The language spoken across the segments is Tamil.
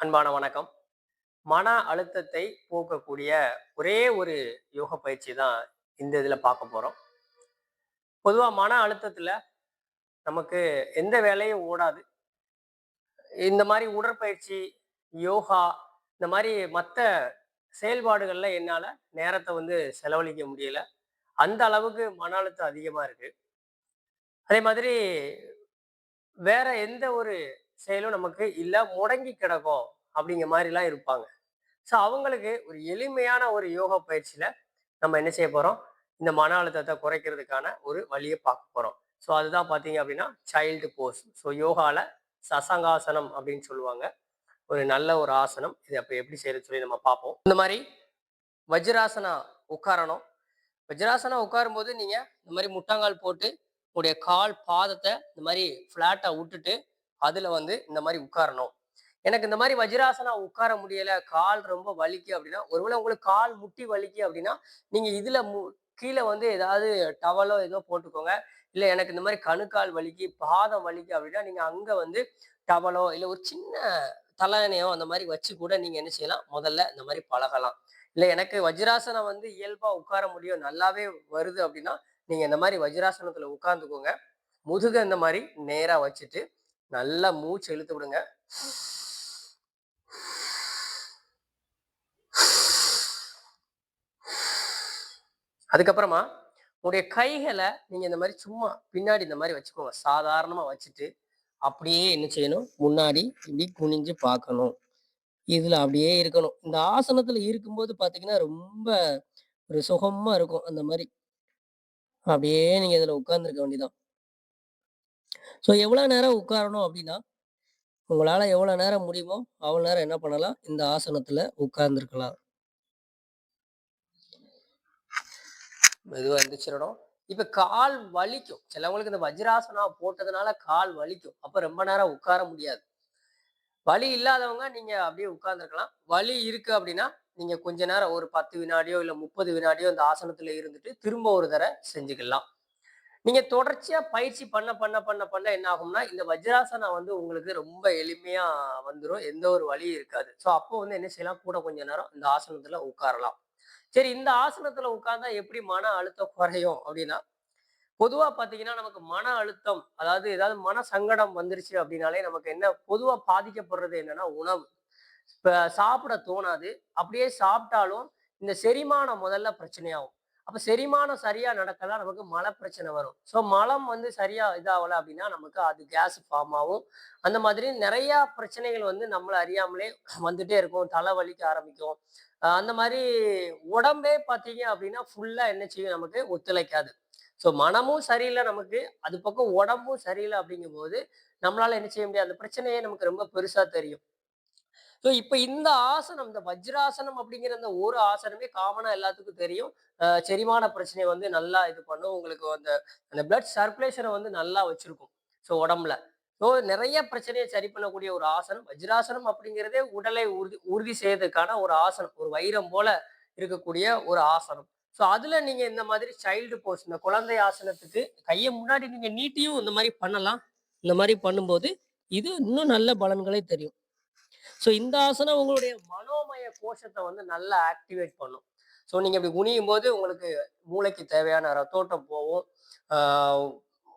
அன்பான வணக்கம். மன அழுத்தத்தை போக்கக்கூடிய ஒரே ஒரு யோக பயிற்சி தான் இந்த இதில் பார்க்க போகிறோம் பொதுவாக மன அழுத்தத்தில் நமக்கு எந்த வேலையும் ஓடாது. இந்த மாதிரி உடற்பயிற்சி யோகா இந்த மாதிரி மற்ற செயல்பாடுகளில் என்னால் நேரத்தை வந்து செலவழிக்க முடியல. அந்த அளவுக்கு மன அழுத்தம் அதிகமாக இருக்குது அதே மாதிரி வேற எந்த ஒரு செயலும் நமக்கு இல்லை முடங்கி கிடக்கும் அப்படிங்கிற மாதிரிலாம் இருப்பாங்க. ஸோ அவங்களுக்கு ஒரு எளிமையான ஒரு யோகா பயிற்சியில் நம்ம என்ன செய்ய போகிறோம் இந்த மன அழுத்தத்தை குறைக்கிறதுக்கான ஒரு வழியை பார்க்க போகிறோம் ஸோ அதுதான் பார்த்தீங்க அப்படின்னா சைல்டு போஸ் ஸோ யோகாவில் சசங்காசனம் அப்படின்னு சொல்லுவாங்க. ஒரு நல்ல ஒரு ஆசனம். இது அப்போ எப்படி செய்யறது சொல்லி நம்ம பார்ப்போம். இந்த மாதிரி வஜ்ராசனா உட்காரணும். வஜ்ராசனா உட்காரும்போது நீங்கள் இந்த மாதிரி முட்டாங்கால் போட்டு உங்களுடைய கால் பாதத்தை இந்த மாதிரி ஃப்ளாட்டாக விட்டுட்டு அதில் வந்து இந்த மாதிரி உட்காரணும். எனக்கு இந்த மாதிரி வஜ்ராசனா உட்கார முடியல கால் ரொம்ப வலிக்கு அப்படின்னா ஒருவேளை உங்களுக்கு கால் முட்டி வலிக்கு அப்படின்னா நீங்க இதுல மு கீழே வந்து ஏதாவது டவலோ ஏதோ போட்டுக்கோங்க. இல்லை எனக்கு இந்த மாதிரி கணுக்கால் வலிக்கு பாதம் வலிக்கு அப்படின்னா நீங்க அங்க வந்து டவலோ இல்லை ஒரு சின்ன தலையணையோ அந்த மாதிரி வச்சு கூட நீங்க என்ன செய்யலாம் முதல்ல இந்த மாதிரி பழகலாம். இல்லை எனக்கு வஜ்ராசனம் வந்து இயல்பா உட்கார முடியும் நல்லாவே வருது அப்படின்னா நீங்க இந்த மாதிரி வஜ்ராசனத்துல உட்காந்துக்கோங்க முதுக இந்த மாதிரி நேரா வச்சுட்டு நல்லா மூச்சு இழுத்து விடுங்க. அதுக்கப்புறமா உங்களுடைய கைகளை நீங்க இந்த மாதிரி சும்மா பின்னாடி இந்த மாதிரி வச்சுக்கோங்க. சாதாரணமா வச்சுட்டு அப்படியே என்ன செய்யணும்? முன்னாடி இப்படி குனிஞ்சு பார்க்கணும். இதுல அப்படியே இருக்கணும். இந்த ஆசனத்துல இருக்கும்போது பாத்தீங்கன்னா ரொம்ப ஒரு சுகமா இருக்கும். அந்த மாதிரி அப்படியே நீங்க இதுல உட்கார்ந்துருக்க வேண்டியதான் ஸோ எவ்வளோ நேரம் உட்காரணும் அப்படின்னா உங்களால் எவ்வளோ நேரம் முடியுமோ அவ்வளோ நேரம் என்ன பண்ணலாம்? இந்த ஆசனத்தில் உட்கார்ந்துருக்கலாம். மெதுவாக எந்திரிச்சிடணும். இப்போ கால் வலிக்கும். சிலவங்களுக்கு இந்த வஜ்ராசனா போட்டதுனால கால் வலிக்கும். அப்போ ரொம்ப நேரம் உட்கார முடியாது. வலி இல்லாதவங்க நீங்கள் அப்படியே உட்கார்ந்துருக்கலாம். வலி இருக்குது அப்படின்னா நீங்கள் கொஞ்ச நேரம் ஒரு பத்து வினாடியோ இல்லை முப்பது வினாடியோ இந்த ஆசனத்தில் இருந்துட்டு திரும்ப ஒரு தடவை செஞ்சுக்கலாம். நீங்க தொடர்ச்சியா பயிற்சி பண்ண பண்ண பண்ண பண்ண என்ன ஆகும்னா இந்த வஜ்ராசனா வந்து உங்களுக்கு ரொம்ப எளிமையா வந்துடும் எந்த ஒரு வழியும் இருக்காது. ஸோ அப்போ வந்து என்ன செய்யலாம்? கூட கொஞ்ச நேரம் இந்த ஆசனத்துல உட்காரலாம். சரி இந்த ஆசனத்துல உட்கார்ந்தா எப்படி மன அழுத்தம் குறையும் அப்படின்னா பொதுவா பாத்தீங்கன்னா நமக்கு மன அழுத்தம் அதாவது ஏதாவது மன சங்கடம் வந்துருச்சு அப்படின்னாலே நமக்கு என்ன பொதுவா பாதிக்கப்படுறது என்னன்னா உணவு. இப்ப சாப்பிட தோணாது. அப்படியே சாப்பிட்டாலும் இந்த செரிமானம் முதல்ல பிரச்சனையாகும். அப்போ செரிமானம் சரியாக நடக்கலாம் நமக்கு மல பிரச்சனை வரும். ஸோ மலம் வந்து சரியாக இதாகலை அப்படின்னா நமக்கு அது கேஸ் ஃபார்ம் ஆகும். அந்த மாதிரி நிறையா பிரச்சனைகள் வந்து நம்மளை அறியாமலே வந்துட்டே இருக்கும். தலை வலிக்க ஆரம்பிக்கும். அந்த மாதிரி உடம்பே பார்த்தீங்க அப்படின்னா ஃபுல்லாக என்ன செய்யும்? நமக்கு ஒத்துழைக்காது. ஸோ மனமும் சரியில்லை நமக்கு. அது பக்கம் உடம்பும் சரியில்லை அப்படிங்கும்போது நம்மளால என்ன செய்ய முடியாது? அந்த பிரச்சனையே நமக்கு ரொம்ப பெருசாக தெரியும். ஸோ இப்போ இந்த ஆசனம் இந்த வஜ்ராசனம் அப்படிங்கிற அந்த ஒரு ஆசனமே காமனாக எல்லாத்துக்கும் தெரியும். செரிமான பிரச்சனையை வந்து நல்லா இது பண்ணும். உங்களுக்கு அந்த அந்த பிளட் சர்க்குலேஷனை வந்து நல்லா வச்சிருக்கும். ஸோ உடம்புல. ஸோ நிறைய பிரச்சனையை சரி பண்ணக்கூடிய ஒரு ஆசனம் வஜ்ராசனம் அப்படிங்கிறதே உடலை உறுதி உறுதி செய்யறதுக்கான ஒரு ஆசனம் ஒரு வைரம் போல இருக்கக்கூடிய ஒரு ஆசனம். ஸோ அதில் நீங்கள் இந்த மாதிரி சைல்டு போஸ் இந்த குழந்தை ஆசனத்துக்கு கையை முன்னாடி நீங்கள் நீட்டியும் இந்த மாதிரி பண்ணலாம். இந்த மாதிரி பண்ணும்போது இது இன்னும் நல்ல பலன்களே தெரியும். ஸோ இந்த ஆசனம் உங்களுடைய மனோமய கோஷத்தை வந்து நல்லா ஆக்டிவேட் பண்ணும். ஸோ நீங்கள் இப்படி குனியும் போது உங்களுக்கு மூளைக்கு தேவையான ரத்தோட்டம் போகும்.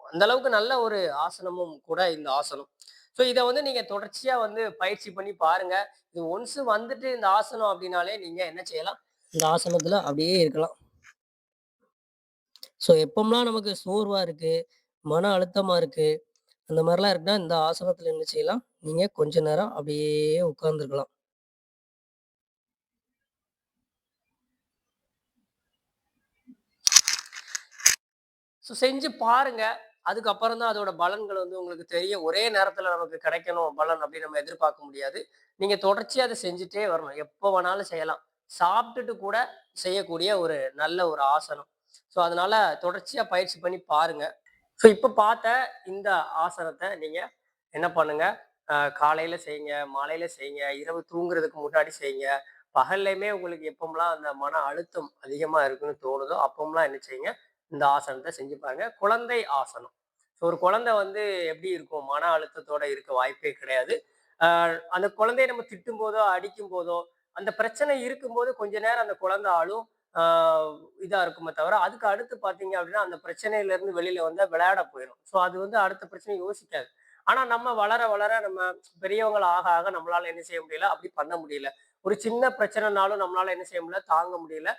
அந்த அளவுக்கு நல்ல ஒரு ஆசனமும் கூட இந்த ஆசனம். ஸோ இதை வந்து நீங்கள் தொடர்ச்சியாக வந்து பயிற்சி பண்ணி பாருங்க. இது ஒன்ஸ் வந்துட்டு இந்த ஆசனம் அப்படின்னாலே நீங்கள் என்ன செய்யலாம்? இந்த ஆசனத்தில் அப்படியே இருக்கலாம். ஸோ எப்போம்லாம் நமக்கு சோர்வாக இருக்குது மன அழுத்தமாக இருக்குது அந்த மாதிரிலாம் இருக்குன்னா இந்த ஆசனத்தில் என்ன செய்யலாம்? நீங்கள் கொஞ்ச நேரம் அப்படியே உட்கார்ந்துருக்கலாம். ஸோ செஞ்சு பாருங்க. அதுக்கப்புறம் தான் அதோட பலன்கள் வந்து உங்களுக்கு தெரியும். ஒரே நேரத்தில் நமக்கு கிடைக்கணும் பலன் அப்படின்னு நம்ம எதிர்பார்க்க முடியாது. நீங்கள் தொடர்ச்சியாக அதை செஞ்சுட்டே வரணும். எப்போ வேணாலும் செய்யலாம். சாப்பிட்டுட்டு கூட செய்யக்கூடிய ஒரு நல்ல ஒரு ஆசனம். ஸோ அதனால தொடர்ச்சியாக பயிற்சி பண்ணி பாருங்கள் ஸோ இப்போ பார்த்த இந்த ஆசனத்தை நீங்கள் என்ன பண்ணுங்க? காலையில் செய்யுங்க மாலையில் செய்யுங்க இரவு தூங்குறதுக்கு முன்னாடி செய்யுங்க. பகல்லையுமே உங்களுக்கு எப்பமெல்லாம் அந்த மன அழுத்தம் அதிகமாக இருக்குன்னு தோணுதோ அப்பமெல்லாம் என்ன செய்யுங்க? இந்த ஆசனத்தை செஞ்சு பாருங்க. குழந்தை ஆசனம். ஸோ ஒரு குழந்தை வந்து எப்படி இருக்கும்? மன அழுத்தத்தோட இருக்க வாய்ப்பே கிடையாது. அந்த குழந்தைய நம்ம திட்டும் போதோ அடிக்கும் போதோ அந்த பிரச்சனை இருக்கும்போது கொஞ்ச நேரம் அந்த குழந்தை ஆளும் இதாக இருக்குமே தவிர அதுக்கு அடுத்து பார்த்தீங்க அப்படின்னா அந்த பிரச்சனையிலேருந்து வெளியில் வந்தால் விளையாட போயிடும் ஸோ அது வந்து அடுத்த பிரச்சனை யோசிக்காது. ஆனால் நம்ம வளர வளர நம்ம பெரியவங்கள ஆக ஆக நம்மளால் என்ன செய்ய முடியல? அப்படி பண்ண முடியல. ஒரு சின்ன பிரச்சனைனாலும் நம்மளால் என்ன செய்ய முடியல? தாங்க முடியல.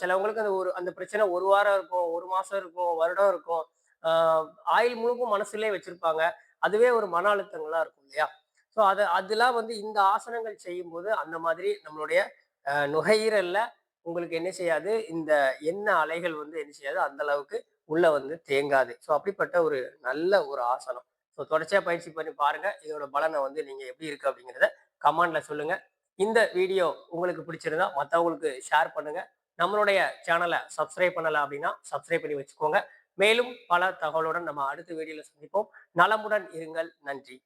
சிலவங்களுக்கு அந்த ஒரு அந்த பிரச்சனை ஒரு வாரம் இருக்கும் ஒரு மாதம் இருக்கும் வருடம் இருக்கும். ஆயில் ஆயுள் முழுக்கும் மனசுலேயே வச்சுருப்பாங்க. அதுவே ஒரு மன அழுத்தங்களாக இருக்கும் இல்லையா? ஸோ அது அதெல்லாம் வந்து இந்த ஆசனங்கள் செய்யும்போது அந்த மாதிரி நம்மளுடைய நுகையீரலில் உங்களுக்கு என்ன செய்யாது? இந்த எண்ணெய் அலைகள் வந்து என்ன செய்யாது? அந்த அளவுக்கு உள்ள வந்து தேங்காது. ஸோ அப்படிப்பட்ட ஒரு நல்ல ஒரு ஆசனம். ஸோ தொடர்ச்சியாக பயிற்சி பண்ணி பாருங்க. இதோட பலனை வந்து நீங்க எப்படி இருக்கு அப்படிங்கிறத கமெண்ட்ல சொல்லுங்க. இந்த வீடியோ உங்களுக்கு பிடிச்சிருந்தா மற்றவங்களுக்கு ஷேர் பண்ணுங்க. நம்மளுடைய சேனலை சப்ஸ்கிரைப் பண்ணலாம் அப்படின்னா சப்ஸ்கிரைப் பண்ணி வச்சுக்கோங்க. மேலும் பல தகவலுடன் நம்ம அடுத்த வீடியோவில் சந்திப்போம். நலமுடன் இருங்கள். நன்றி.